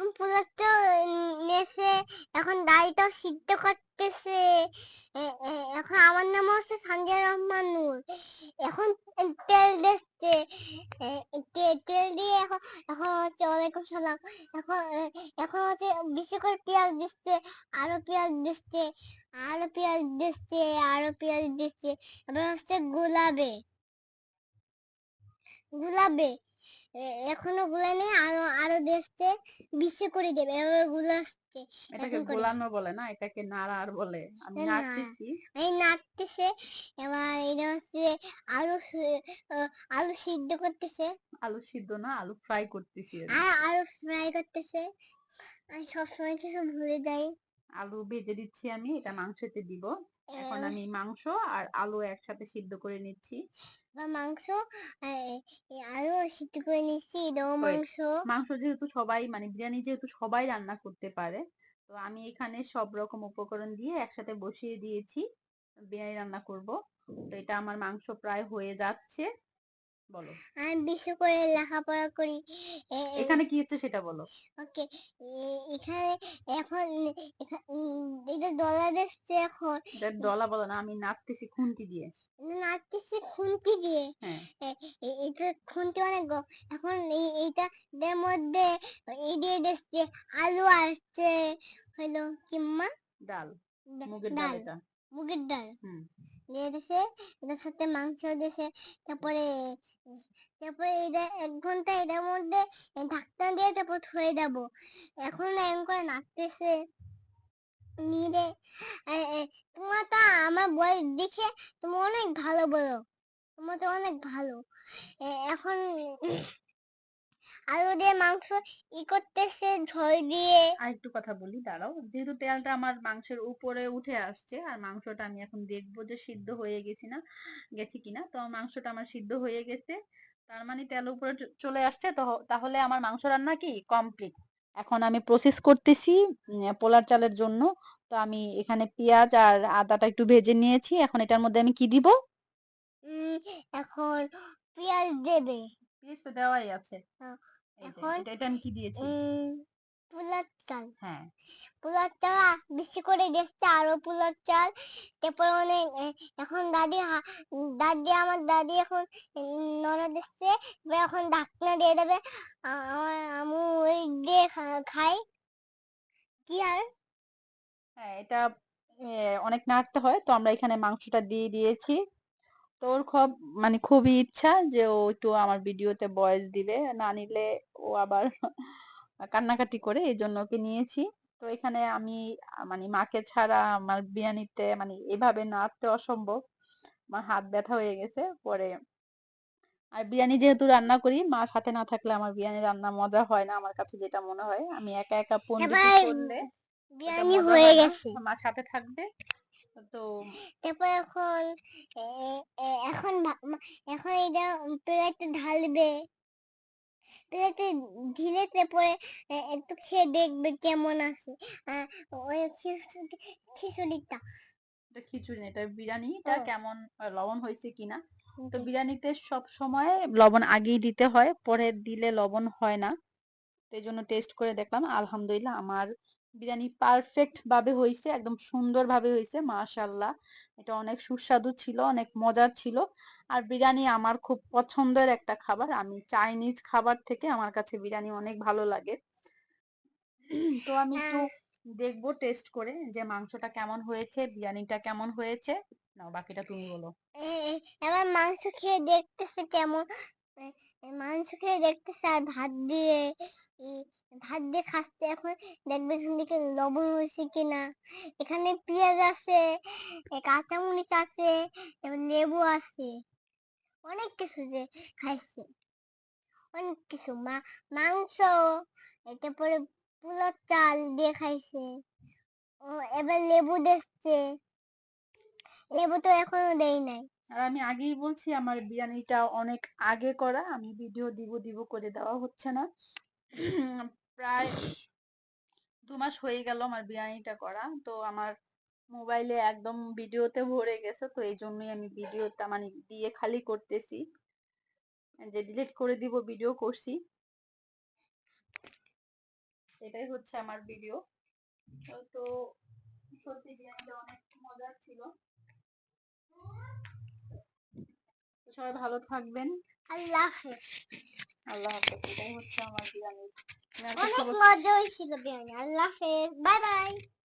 এখন পোলাপটা নেছে এখন দাড়িটাও সিদ্ধ করতেছে। এখন আমার নাম হচ্ছে সঞ্জয় রহমান এখন তেল দিচ্ছে। তেল দিয়ে এখন এখন হচ্ছে ওয়ালাইকুম সালাম। এখন এখন হচ্ছে বেশি করে পেঁয়াজ দিচ্ছে আরও পেঁয়াজ দিচ্ছে আরও পেঁয়াজ দিচ্ছে আরও পেঁয়াজ দিচ্ছে। এবার হচ্ছে গোলাপে গুলাবে এ- এখনও গুলানে আরও আরও দিচ্ছে বেশি করে দেবে এভাবে গুলাচ্ছে। এটাকে গোলানো বলে না এটাকে নাড়ার বলে। আমি নাড়তেছি। এই নাড়তেছে এবার এটা হচ্ছে আলু আলু সিদ্ধ করতেছে। আলু সিদ্ধ না আলু ফ্রাই করতেছি। আর আলু ফ্রাই করতেছে। আমি সবসময় কিছু ভুলে যাই। আলু ভেজে দিচ্ছি আমি এটা মাংসতে দিব। এখন আমি মাংস আর আলু একসাথে সিদ্ধ করে নিচ্ছি। মাংস আলু সিদ্ধ করে নিচ্ছি মাংস। মাংস যেহেতু সবাই মানে বিরিয়ানি যেহেতু সবাই রান্না করতে পারে তো আমি এখানে সব রকম উপকরণ দিয়ে একসাথে বসিয়ে দিয়েছি। বিরিয়ানি রান্না করব। তো এটা আমার মাংস প্রায় হয়ে যাচ্ছে। বলো। আমি বেশি করে লেখাপড়া করি। এখানে কি হচ্ছে সেটা বলো। ওকে এখানে এখন এখা- এটা ডলা দিচ্ছে এখন। ডলা বলো না আমি নাড়তেছি খুন্তি দিয়ে। নাচতেছি খুন্তি দিয়ে। হ্যাঁ। এটা খুন্তি অনেক গ- এখন এই- এইটা এর মধ্যে এই দিয়ে দিচ্ছে আলু আসছে। হলো কিম্মা? ডাল মুগের ডাল ডাল। এটা। মুগের ডাল। দিয়ে দিছে এটার সাথে মাংস দিছে তারপরে তারপরে এটা এক ঘণ্টা এটার মধ্যে ঢাকনা দিয়ে তারপর থয়ে দেবো। এখন এরকম করে নাচতেছে নিরে তোমার তো আমার বয়স দেখে তুমি অনেক ভালো বলো। তোমার তো অনেক ভালো। এখন আলু দিয়ে মাংস ই করতেছে ঝোল দিয়ে। আর একটু কথা বলি দাঁড়াও। যেহেতু তেলটা আমার মাংসের উপরে উঠে আসছে আর মাংসটা আমি এখন দেখব যে সিদ্ধ হয়ে গেছি না গেছি কিনা তো মাংসটা আমার সিদ্ধ হয়ে গেছে তার মানে তেল উপরে চলে আসছে। তো তাহলে আমার মাংস রান্না কি? কমপ্লিট। এখন আমি প্রসেস করতেছি পোলার চালের জন্য। তো আমি এখানে পেঁয়াজ আর আদাটা একটু ভেজে নিয়েছি। এখন এটার মধ্যে আমি কি দিব? এখন পেঁয়াজ দেবে। পেঁয়াজ তো দেওয়াই আছে। হ্যাঁ, এই যে, এখন- এটা এটা আমি কি দিয়েছি? পোলার চাল। হ্যাঁ। পোলার চাল বেশি করে দিচ্ছে আরও পোলার চাল। তারপর অনেক এ, এখন দাদি হা- দাদি আমার দাদি এখন নড়া দিচ্ছে এবার এখন ঢাকনা দিয়ে দেবে। আ- আমার আমু ওই দিয়ে খা- খাই। কি আর? হ্যাঁ এটা এ, অনেক নাড়তে হয় তো আমরা এখানে মাংসটা দিয়ে দিয়েছি। তো ওর খুব মানে খুবই ইচ্ছা যে ও একটু আমার ভিডিওতে ভয়েস দিবে না নিলে ও আবার কান্নাকাটি করে এই জন্য ওকে নিয়েছি। তো এখানে আমি মানে মাকে ছাড়া আমার বিরিয়ানিতে মানে এভাবে নাড়তে অসম্ভব। আমার হাত ব্যথা হয়ে গেছে পরে আর বিরিয়ানি যেহেতু রান্না করি মা সাথে না থাকলে আমার বিরিয়ানি রান্না মজা হয় না আমার কাছে যেটা মনে হয়। আমি একা একা পন্ডিতি করলে বিরিয়ানি হয়ে গেছে। মা সাথে থাকবে। তো তারপর এখন এখন এখন এটা প্লেটে ঢালবে। প্লেটে ঢিলে তারপরে একটু খেয়ে দেখবে কেমন আছে। ওই খিচুড়ি খিচুড়িটা। এটা খিচুড়ি এটা বিরিয়ানিটা। কেমন লবণ হয়েছে কিনা? তো বিরিয়ানিতে সব সময় লবণ আগেই দিতে হয় পরে দিলে লবণ হয় না। তো এই জন্য টেস্ট করে দেখলাম। আলহামদুলিল্লাহ আমার বিরিয়ানি পারফেক্ট ভাবে হয়েছে একদম সুন্দর ভাবে হয়েছে মাশাআল্লাহ। এটা অনেক সুস্বাদু ছিল অনেক মজার ছিল। আর বিরিয়ানি আমার খুব পছন্দের একটা খাবার। আমি চাইনিজ খাবার থেকে আমার কাছে বিরিয়ানি অনেক ভালো লাগে। তো আমি একটু দেখব টেস্ট করে যে মাংসটা কেমন হয়েছে বিরিয়ানিটা কেমন হয়েছে। নাও বাকিটা তুমি বলো। এবার মাংস খেয়ে দেখতেছে কেমন। মাংস খেয়ে দেখতেছে আর ভাত দিয়ে ভাত দিয়ে খাচ্ছে। এখন দেখবে এখান থেকে লবণ হয়েছে কিনা। এখানে পেঁয়াজ আছে কাঁচামরিচ আছে লেবু আছে। অনেক কিছু যে খাইছে। অনেক কিছু। মা, মাংস, তারপরে পোলাও চাল দিয়ে খাইছে। এবার লেবু দেখছে লেবু তো এখনও দেই নাই। আর আমি আগেই বলছি, আমার বিরিয়ানিটা অনেক আগে করা, আমি ভিডিও দিব দিব করে দেওয়া হচ্ছে না। প্রায় দু মাস হয়ে গেল আমার বিরিয়ানিটা করা, তো আমার মোবাইলে একদম ভিডিওতে ভরে গেছে, তো এই জন্যই আমি ভিডিওটা মানে দিয়ে খালি করতেছি। যে ডিলিট করে দিব ভিডিও করছি। এটাই হচ্ছে আমার ভিডিও তো সত্যি বিরিয়ানিটা অনেক মজার ছিল। সবাই ভালো থাকবেন। আল্লাহ হাফেজ। আল্লাহ হাফেজ এটাই হচ্ছে আমার বিরিয়ানি। অনেক মজা হয়েছিল বিরিয়ানি আল্লাহ হাফেজ বাই বাই।